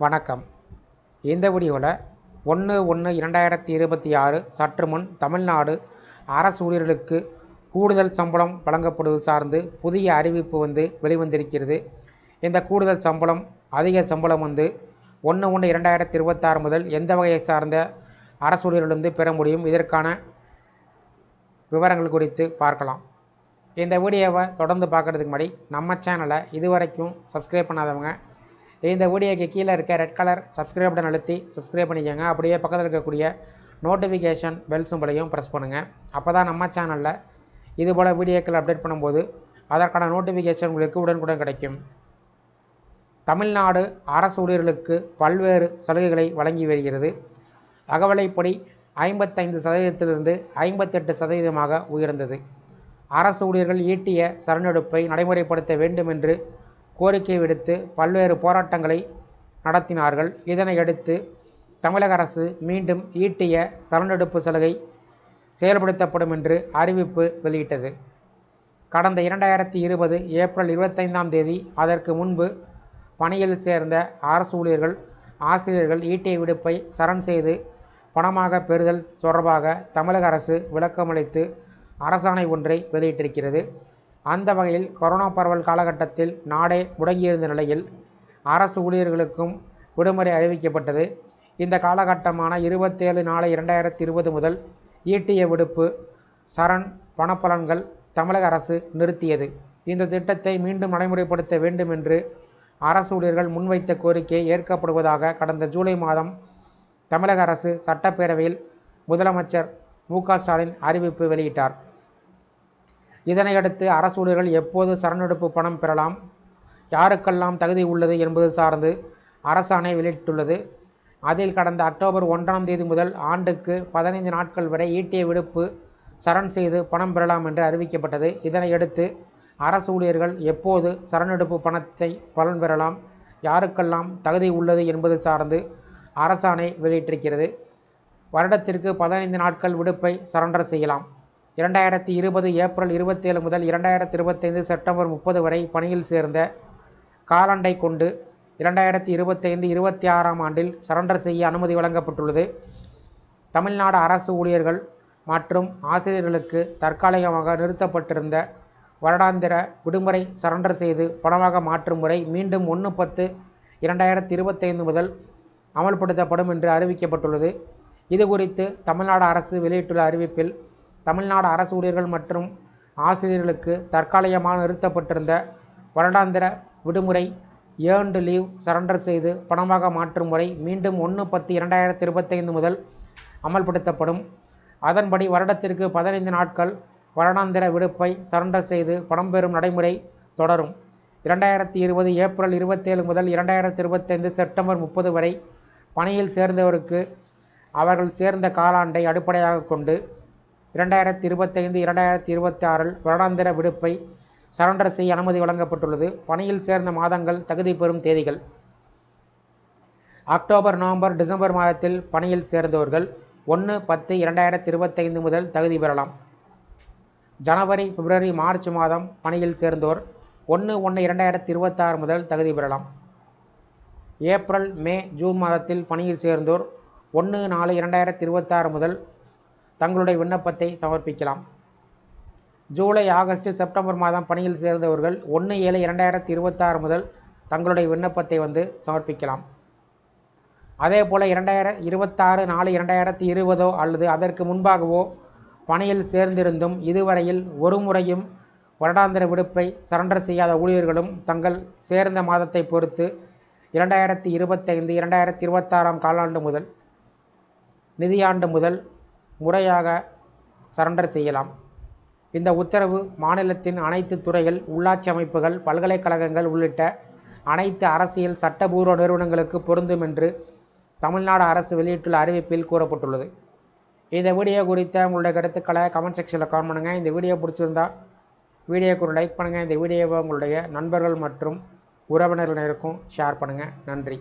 வணக்கம். இந்த வீடியோவில் ஒன்று ஒன்று இரண்டாயிரத்தி இருபத்தி ஆறு சற்று முன் தமிழ்நாடு அரசு ஊழியர்களுக்கு கூடுதல் சம்பளம் வழங்கப்படுவது சார்ந்து புதிய அறிவிப்பு வந்து வெளிவந்திருக்கிறது. இந்த கூடுதல் சம்பளம் அதிக சம்பளம் வந்து ஒன்று ஒன்று இரண்டாயிரத்தி இருபத்தாறு முதல் எந்த வகையை சார்ந்த அரசு ஊழியர்களிருந்து பெற முடியும்? இதற்கான விவரங்கள் குறித்து பார்க்கலாம். இந்த வீடியோவை தொடர்ந்து பார்க்குறதுக்கு முன்னாடி நம்ம சேனலை இதுவரைக்கும் சப்ஸ்கிரைப் பண்ணாதவங்க இந்த வீடியோக்கு கீழே இருக்க ரெட் கலர் சப்ஸ்கிரைப் பட்டன் அழுத்தி சப்ஸ்கிரைப் பண்ணிக்கோங்க. அப்படியே பக்கத்தில் இருக்கக்கூடிய நோட்டிஃபிகேஷன் பெல் சிம்பிளையும் ப்ரெஸ் பண்ணுங்கள் அப்போ தான் நம்ம சேனலில் இதுபோல் வீடியோக்கள் அப்டேட் பண்ணும்போது அதற்கான நோட்டிஃபிகேஷன் உங்களுக்கு உடனுக்குடன் கிடைக்கும். தமிழ்நாடு அரசு ஊழியர்களுக்கு பல்வேறு சலுகைகளை வழங்கி வருகிறது. அகவலைப்படி ஐம்பத்தைந்து சதவீதத்திலிருந்து ஐம்பத்தெட்டு சதவீதமாக உயர்ந்தது. அரசு ஊழியர்கள் ஈட்டிய சரணெடுப்பை நடைமுறைப்படுத்த வேண்டும் என்று கோரிக்கை விடுத்து பல்வேறு போராட்டங்களை நடத்தினார்கள். இதனையடுத்து தமிழக அரசு மீண்டும் ஈட்டிய சரணெடுப்பு சலுகை செயல்படுத்தப்படும் என்று அறிவிப்பு வெளியிட்டது. கடந்த இரண்டாயிரத்தி இருபது ஏப்ரல் இருபத்தைந்தாம் தேதி அதற்கு முன்பு பணியில் சேர்ந்த அரசு ஊழியர்கள் ஆசிரியர்கள் ஈட்டிய விடுப்பை சரண் செய்து பணமாக பெறுதல் தொடர்பாக தமிழக அரசு விளக்கமளித்து அரசாணை ஒன்றை வெளியிட்டிருக்கிறது. அந்த வகையில் கொரோனா பரவல் காலகட்டத்தில் நாடே முடங்கியிருந்த நிலையில் அரசு ஊழியர்களுக்கும் விடுமுறை அறிவிக்கப்பட்டது. இந்த காலகட்டமான இருபத்தேழு நாலு இரண்டாயிரத்தி இருபது முதல் ஈட்டிய விடுப்பு சரண் பணப்பலன்கள் தமிழக அரசு நிறுத்தியது. இந்த திட்டத்தை மீண்டும் நடைமுறைப்படுத்த வேண்டும் என்று அரசு ஊழியர்கள் முன்வைத்த கோரிக்கை ஏற்கப்படுவதாக கடந்த ஜூலை மாதம் தமிழக அரசு சட்டப்பேரவையில் முதலமைச்சர் மு க ஸ்டாலின் அறிவிப்பு வெளியிட்டார். இதனையடுத்து அரசு ஊழியர்கள் எப்போது சரணெடுப்பு பணம் பெறலாம்? யாருக்கெல்லாம் தகுதி உள்ளது என்பது சார்ந்து அரசாணை வெளியிட்டுள்ளது. அதில் கடந்த அக்டோபர் ஒன்றாம் தேதி முதல் ஆண்டுக்கு பதினைந்து நாட்கள் வரை ஈட்டிய விடுப்பு சரண் செய்து பணம் பெறலாம் என்று அறிவிக்கப்பட்டது. இதனையடுத்து அரசு ஊழியர்கள் எப்போது சரணெடுப்பு பணத்தை பலன் பெறலாம்? யாருக்கெல்லாம் தகுதி உள்ளது என்பது சார்ந்து அரசாணை வெளியிட்டிருக்கிறது. வருடத்திற்கு பதினைந்து நாட்கள் விடுப்பை சரண்டர் செய்யலாம். இரண்டாயிரத்தி இருபது ஏப்ரல் இருபத்தேழு முதல் இரண்டாயிரத்தி இருபத்தைந்து செப்டம்பர் முப்பது வரை பணியில் சேர்ந்த காலண்டை கொண்டு இரண்டாயிரத்தி இருபத்தைந்து இருபத்தி ஆறாம் ஆண்டில் சரண்டர் செய்ய அனுமதி வழங்கப்பட்டுள்ளது. தமிழ்நாடு அரசு ஊழியர்கள் மற்றும் ஆசிரியர்களுக்கு தற்காலிகமாக நிறுத்தப்பட்டிருந்த வருடாந்திர விடுமுறை சரண்டர் செய்து பணமாக மாற்றும் முறை மீண்டும் ஒன்று பத்து இரண்டாயிரத்தி இருபத்தைந்து முதல் அமல்படுத்தப்படும் என்று அறிவிக்கப்பட்டுள்ளது. இது குறித்து தமிழ்நாடு அரசு வெளியிட்டுள்ள அறிவிப்பில் தமிழ்நாடு அரசு ஊழியர்கள் மற்றும் ஆசிரியர்களுக்கு தற்காலிகமாக நிறுத்தப்பட்டிருந்த வருடாந்திர விடுமுறை ஏர்ன்டு லீவ் சரண்டர் செய்து பணமாக மாற்றும் முறை மீண்டும் ஒன்று பத்து இரண்டாயிரத்தி இருபத்தைந்து முதல் அமல்படுத்தப்படும். அதன்படி வருடத்திற்கு பதினைந்து நாட்கள் வருடாந்திர விடுப்பை சரண்டர் செய்து பணம் பெறும் நடைமுறை தொடரும். இரண்டாயிரத்தி இருபது ஏப்ரல் இருபத்தேழு முதல் இரண்டாயிரத்தி இருபத்தைந்து செப்டம்பர் முப்பது வரை பணியில் சேர்ந்தவருக்கு அவர்கள் சேர்ந்த காலாண்டை அடிப்படையாக கொண்டு இரண்டாயிரத்தி இருபத்தைந்து இரண்டாயிரத்தி இருபத்தி ஆறில் வருடாந்திர விடுப்பை சரண்டர் செய்ய அனுமதி வழங்கப்பட்டுள்ளது. பணியில் சேர்ந்த மாதங்கள் தகுதி பெறும் தேதிகள். அக்டோபர் நவம்பர் டிசம்பர் மாதத்தில் பணியில் சேர்ந்தவர்கள் ஒன்று பத்து இரண்டாயிரத்தி இருபத்தைந்து முதல் தகுதி பெறலாம். ஜனவரி பிப்ரவரி மார்ச் மாதம் பணியில் சேர்ந்தோர் ஒன்று ஒன்று இரண்டாயிரத்தி இருபத்தாறு முதல் தகுதி பெறலாம். ஏப்ரல் மே ஜூன் மாதத்தில் பணியில் சேர்ந்தோர் ஒன்று நாலு இரண்டாயிரத்தி இருபத்தாறு முதல் தங்களுடைய விண்ணப்பத்தை சமர்ப்பிக்கலாம். ஜூலை ஆகஸ்ட் செப்டம்பர் மாதம் பணியில் சேர்ந்தவர்கள் ஒன்று ஏழு இரண்டாயிரத்தி இருபத்தாறு முதல் தங்களுடைய விண்ணப்பத்தை வந்து சமர்ப்பிக்கலாம். அதே போல் இரண்டாயிர இருபத்தாறு நாலு இரண்டாயிரத்தி இருபதோ அல்லது அதற்கு முன்பாகவோ பணியில் சேர்ந்திருந்தும் இதுவரையில் ஒரு முறையும் வருடாந்திர விடுப்பை சரண்டர் செய்யாத ஊழியர்களும் தங்கள் சேர்ந்த மாதத்தை பொறுத்து இரண்டாயிரத்தி இருபத்தைந்து இரண்டாயிரத்தி இருபத்தாறாம் காலாண்டு முதல் நிதியாண்டு முதல் முறையாக சரண்டர் செய்யலாம். இந்த உத்தரவு மாநிலத்தின் அனைத்து துறைகள் உள்ளாட்சி அமைப்புகள் பல்கலைக்கழகங்கள் உள்ளிட்ட அனைத்து அரசியல் சட்டபூர்வ நிறுவனங்களுக்கு பொருந்தும் என்று தமிழ்நாடு அரசு வெளியிட்டுள்ள அறிவிப்பில் கூறப்பட்டுள்ளது. இந்த வீடியோ குறித்த உங்களுடைய கருத்துக்களை கமெண்ட் செக்ஷனில் கமெண்ட் பண்ணுங்கள் இந்த வீடியோ பிடிச்சிருந்தால் வீடியோக்கு ஒரு லைக் பண்ணுங்கள் இந்த வீடியோவை உங்களுடைய நண்பர்கள் மற்றும் உறவினர்களுக்கும் ஷேர் பண்ணுங்கள் நன்றி.